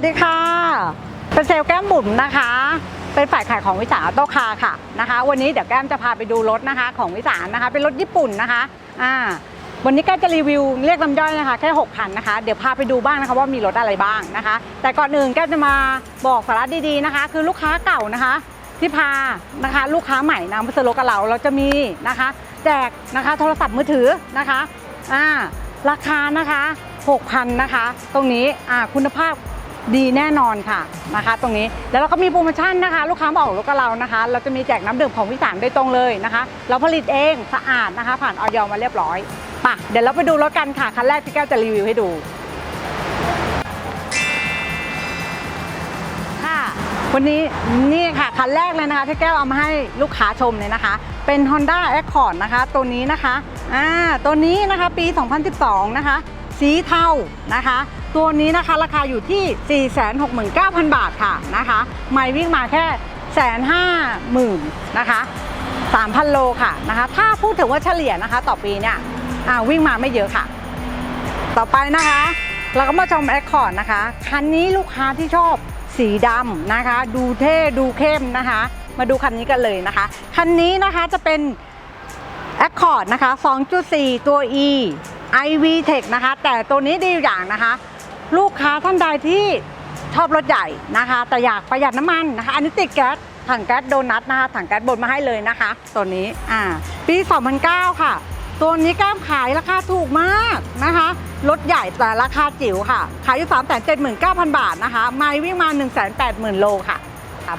วัสดีค่ะ เป็นเซลล์แก้มบุ๋มนะคะ เป็นฝ่ายขายของวิสาโตคาค่ะนะคะ วันนี้เดี๋ยวแก้มจะพาไปดูรถนะคะ ของวิสานนะคะ เป็นรถญี่ปุ่นนะคะ อ่า วันนี้แก้มจะรีวิวเรียกลำย่อยนะคะ แค่6คันนะคะ เดี๋ยวพาไปดูบ้างนะคะว่ามีรถอะไรบ้างนะคะ แต่ก่อนอื่นแก้มจะมาบอกสาระดีๆนะคะ คือลูกค้าเก่านะคะ ที่พานะคะ ลูกค้าใหม่นำมาซื้อรถกับเราเราจะมีนะคะ แจกนะคะ โทรศัพท์มือถือนะคะ อ่า ราคานะคะ6,000นะคะ ตรงนี้อ่าคุณภาพ ดีแน่นอนค่ะนะคะ ตรงนี้แล้วเราก็มีโปรโมชั่นนะคะ ลูกค้ามาออกรถกับเรานะคะ เราจะมีแจกน้ำดื่มของวิสานโดยตรงเลยนะคะ เราผลิตเองสะอาดนะคะ ผ่านออยมาเรียบร้อยปะเดี๋ยวเราไปดูรถกันค่ะคันแรกที่แก้วจะรีวิวให้ดูค่ะวันนี้นี่ค่ะคันแรกเลยนะคะที่แก้วเอามาให้ลูกค้าชมเลยนะคะ เป็น Honda Accord นะคะ ตัวนี้นะคะอ่าตัวนี้นะคะปี 2012 นะคะ สีเทานะคะ ตัวนี้นะคะราคาอยู่ที่ 469,000 บาทค่ะนะคะไม่วิ่งมาแค่แสนห้าหมื่นนะคะ3,000 โลค่ะนะคะ ถ้าพูดถึงว่าเฉลี่ยนะคะต่อปีเนี่ยอ่าวิ่งมาไม่เยอะค่ะ ต่อไปนะคะ เราก็มาชมแอคคอร์ดนะคะ คันนี้ลูกค้าที่ชอบสีดำนะคะ ดูเท่ดูเข้มนะคะ มาดูคันนี้กันเลยนะคะ คันนี้นะคะจะเป็น Accord นะคะ 2.4 ตัว E iV Tech นะคะ แต่ตัวนี้ดีอยู่อย่างนะคะ ลูกค้าท่านใดที่ชอบรถใหญ่นะคะ แต่อยากประหยัดน้ำมันนะคะ อันนี้ติดแก๊สถังแก๊สโดนัทนะคะถังแก๊สบนมาให้เลยนะคะ ตัวนี้อ่าปี 2009 ค่ะ ตัวนี้กล้ามขายราคาถูกมากนะคะรถใหญ่แต่ราคาจิ๋วค่ะ ขายอยู่3 7 9 0 0 0บาทนะคะ ไม่วิ่งมา 1 8 0 0 0 0 โลค่ะ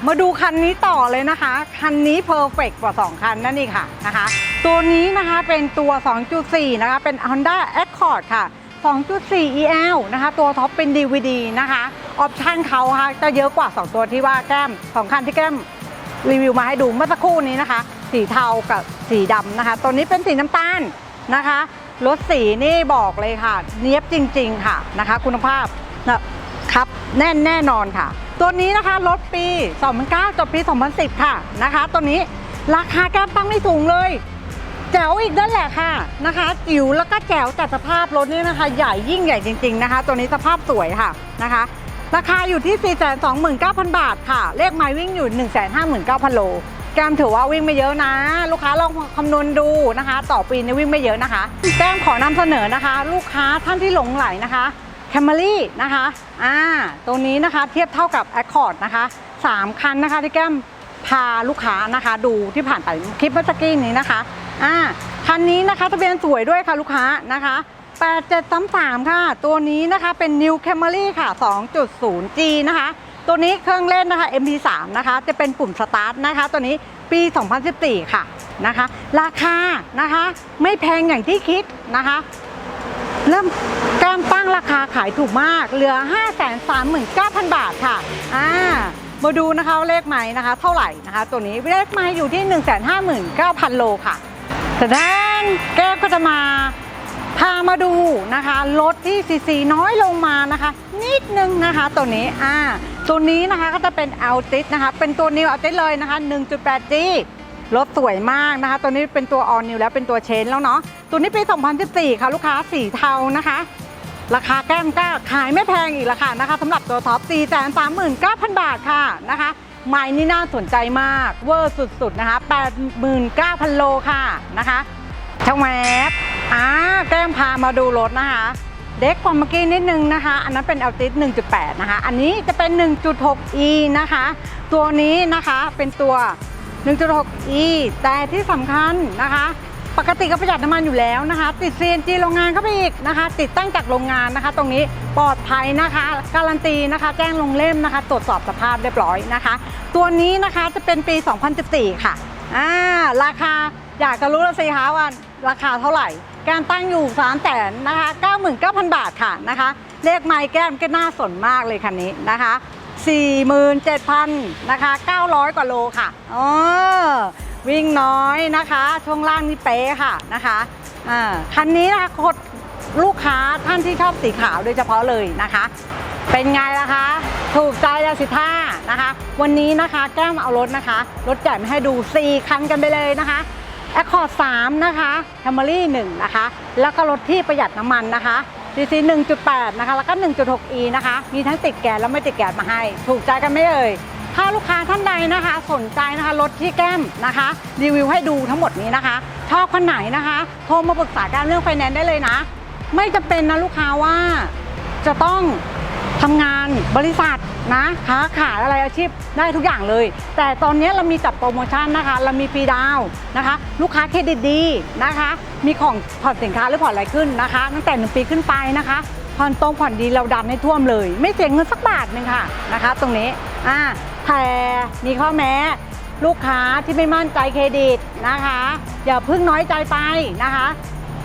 มาดูคันนี้ต่อเลยนะคะ คันนี้เพอร์เฟกกว่า 2 คันนั่นเองค่ะนะคะ ตัวนี้นะคะเป็นตัว 2.4 นะคะ เป็น Honda Accord ค่ะ 2.4 EL นะคะ ตัวท็อปเป็น DVD นะคะ ออปชันเขาค่ะจะเยอะกว่า 2 ตัวที่ว่าแก้ม 2 คันที่แก้มรีวิวมาให้ดูเมื่อสักครู่นี้นะคะ สีเทากับสีดำนะคะ ตัวนี้เป็นสีน้ำตาลนะคะรถสีนี่บอกเลยค่ะ เนี้ยบจริง ๆ ค่ะนะคะ คุณภาพนะครับแน่นแน่นอนค่ะ ตัวนี้นะคะรถปี 2009จบปี 2010 ค่ะนะคะ ตัวนี้ราคาแก้มตั้งไม่สูงเลย แจ๋วอีกนั่นแหละค่ะนะคะจิ๋วแล้วก็แจ๋วแต่สภาพรถนี่นะคะ ใหญ่ยิ่งใหญ่จริง ๆนะคะ ตัวนี้สภาพสวยค่ะนะคะราคาอยู่ที่ 429,000 บาทค่ะ เลขไม้วิ่งอยู่ 159,000 โล แก้มถือว่าวิ่งไม่เยอะนะ ลูกค้าลองคำนวณดูนะคะ ต่อปีนี้วิ่งไม่เยอะนะคะ แก้มขอนำเสนอนะคะ ลูกค้าท่านที่หลงไหลนะคะแคม r รี่นะคะอ่าตรงนี้นะคะเทียบเท่ากับ Accord นะคะสามคันนะคะที่แก้มพาลูกค้านะคะ ดูที่ผ่านไปคลิปเมื่อกครู่นี้นะคะ อ่าคันนี้นะคะทะเบียนสวยด้วยค่ะลูกค้านะคะ8733 ค่ะ ตัวนี้นะคะเป็น New Camry ค่ะ 2.0G นะคะ ตัวนี้เครื่องเล่นนะคะ MP3 นะคะ จะเป็นปุ่มสตาร์ทนะคะ ตัวนี้ปี 2014 ค่ะนะคะ ราคานะคะ ไม่แพงอย่างที่คิดนะคะ เริ่มการตั้งราคาขายถูกมาก เหลือ 539,000 บาทค่ะ อ่า มาดูนะคะเลขไม้นะคะ เท่าไหร่นะคะ ตัวนี้เลขไม้อยู่ที่ 159,000 โลค่ะ แต่ด้านแก้วก็จะมาพามาดูนะคะรถที่ซีซีน้อยลงมานะคะ นิดนึงนะคะตัวนี้อ่าตัวนี้นะคะก็จะเป็น a l t i s นะคะเป็นตัว New a l t i s เลยนะคะ 1.8G รถสวยมากนะคะ ตัวนี้เป็นตัว All New แล้วเป็นตัวเชนแล้วเนาะตัวนี้ปี 2014 ค่ะลูกค้าสีเทานะคะ ราคาแก้มก็ขายไม่แพงอีกราคานะคะสำหรับตัวท็อป439,000 บาทค่ะนะคะ ไม้นี่น่าสนใจมากเวอร์สุดๆนะคะ 89,000 โลค่ะนะคะช่างแวบอ่าแก้มพามาดูรถนะคะ เด็กกว่าเมื่อกี้นิดนึงนะคะ อันนั้นเป็น a l t i s 1.8 นะคะ อันนี้จะเป็น 1.6e นะคะ ตัวนี้นะคะเป็นตัว 1.6e แต่ที่สำคัญนะคะ ปกติก็ประหยัดน้ำมันอยู่แล้วนะคะ ติด CNG โรงงานเข้าไปอีกนะคะ ติดตั้งจากโรงงานนะคะ ตรงนี้ปลอดภัยนะคะ การันตีนะคะ แจ้งลงเล่มนะคะ ตรวจสอบสภาพเรียบร้อยนะคะ ตัวนี้นะคะจะเป็นปี 2014 ค่ะอ่าราคาอยากจะรู้แล้วสิคะว่าราคาเท่าไหร่ การตั้งอยู่3 0 0แสนนะคะ99,000 บาทค่ะนะคะ เลขไม้แก้มก็น่าสนมากเลยคันนี้นะคะ47,000นะคะ900 กว่าโลค่ะอ๋อ วิ่งน้อยนะคะ ช่วงล่างนี่เป๊ะค่ะนะคะอ่าคันนี้นะคะกดลูกค้าท่านที่ชอบสีขาวโดยเฉพาะเลยนะคะ เป็นไงล่ะคะ ถูกใจแล้วสิท่านะคะ วันนี้นะคะแก้มเอารถนะคะ รถใหญ่มาให้ดู 4 คันกันไปเลยนะคะ Accord 3นะคะ Camry 1นะคะ แล้วก็รถที่ประหยัดน้ำมันนะคะ CC 1.8 นะคะ แล้วก็ 1.6E นะคะ มีทั้งติดแก๊สแล้วไม่ติดแก๊สมาให้ ถูกใจกันไหมเอ่ย ถ้าลูกค้าท่านใดนะคะ สนใจนะคะรถที่แก้มนะคะ รีวิวให้ดูทั้งหมดนี้นะคะชอบคันไหนนะคะ โทรมาปรึกษาการเรื่องไฟแนนซ์ได้เลยนะ ไม่จะเป็นนะลูกค้าว่าจะต้องทำงานบริษัทนะค้าขายอะไรอาชีพได้ทุกอย่างเลย แต่ตอนนี้เรามีจัดโปรโมชั่นนะคะ เรามีฟรีดาวน์นะคะ ลูกค้าเครดิตดีนะคะ มีของผ่อนสินค้าหรือผ่อนอะไรขึ้นนะคะ ตั้งแต่หนึ่งปีขึ้นไปนะคะผ่อนตรงผ่อนดีเราดันให้ท่วมเลย ไม่เสียเงินสักบาทหนึ่งค่ะนะคะ ตรงนี้อ่า แต่มีข้อแม้ลูกค้าที่ไม่มั่นใจเครดิตนะคะ อย่าเพิ่งน้อยใจไปนะคะ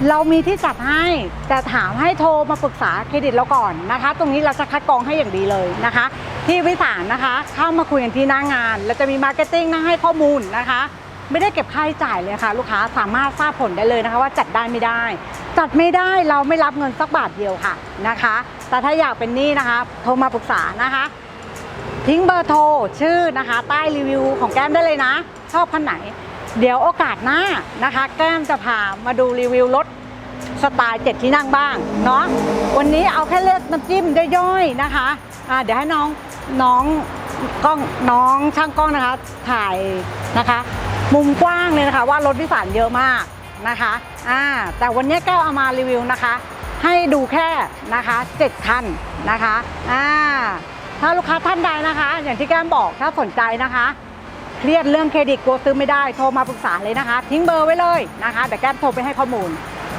เรามีที่จัดให้ แต่ถามให้โทรมาปรึกษาเครดิตเราก่อนนะคะ ตรงนี้เราจะคัดกรองให้อย่างดีเลยนะคะ ที่วิสานนะคะ เข้ามาคุยกันที่หน้างานแล้วจะมีมาร์เก็ตติ้งนะให้ข้อมูลนะคะ ไม่ได้เก็บค่าใช้จ่ายเลยค่ะ ลูกค้าสามารถทราบผลได้เลยนะคะ ว่าจัดได้ไม่ได้ จัดไม่ได้เราไม่รับเงินสักบาทเดียวค่ะนะคะ แต่ถ้าอยากเป็นหนี้นะคะ โทรมาปรึกษานะคะ ทิ้งเบอร์โทร ชื่อนะคะ ใต้รีวิวของแก้มได้เลยนะ ชอบคันไหน เดี๋ยวโอกาสหน้านะคะ แก้มจะพามาดูรีวิวรถสไตล์เจ็ดที่นั่งบ้างเนาะวันนี้เอาแค่เลือกน้ำจิ้มย่อยๆนะคะอ่าเดี๋ยวให้น้องน้องกล้องน้องช่างกล้องนะคะ ถ่ายนะคะ มุมกว้างเลยนะคะ ว่ารถพิสานเยอะมากนะคะอ่าแต่วันนี้แก้วเอามารีวิวนะคะ ให้ดูแค่นะคะ7คันนะคะอ่า ถ้าลูกค้าท่านใดนะคะ อย่างที่แก้มบอกถ้าสนใจนะคะ เครียดเรื่องเครดิตกลัวซื้อไม่ได้โทรมาปรึกษาเลยนะคะ ทิ้งเบอร์ไว้เลยนะคะเดี๋ยวแก้มโทรไปให้ข้อมูล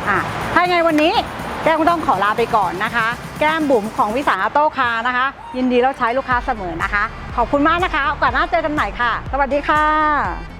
อะถ้ายังไงวันนี้แก้มก็ต้องขอลาไปก่อนนะคะ แก้มบุ๋มของวิสาหะโต้คาร์นะคะ ยินดีแล้วใช้ลูกค้าเสมอนะคะ ขอบคุณมากนะคะโอกาสหน้าเจอกันใหม่ค่ะ สวัสดีค่ะ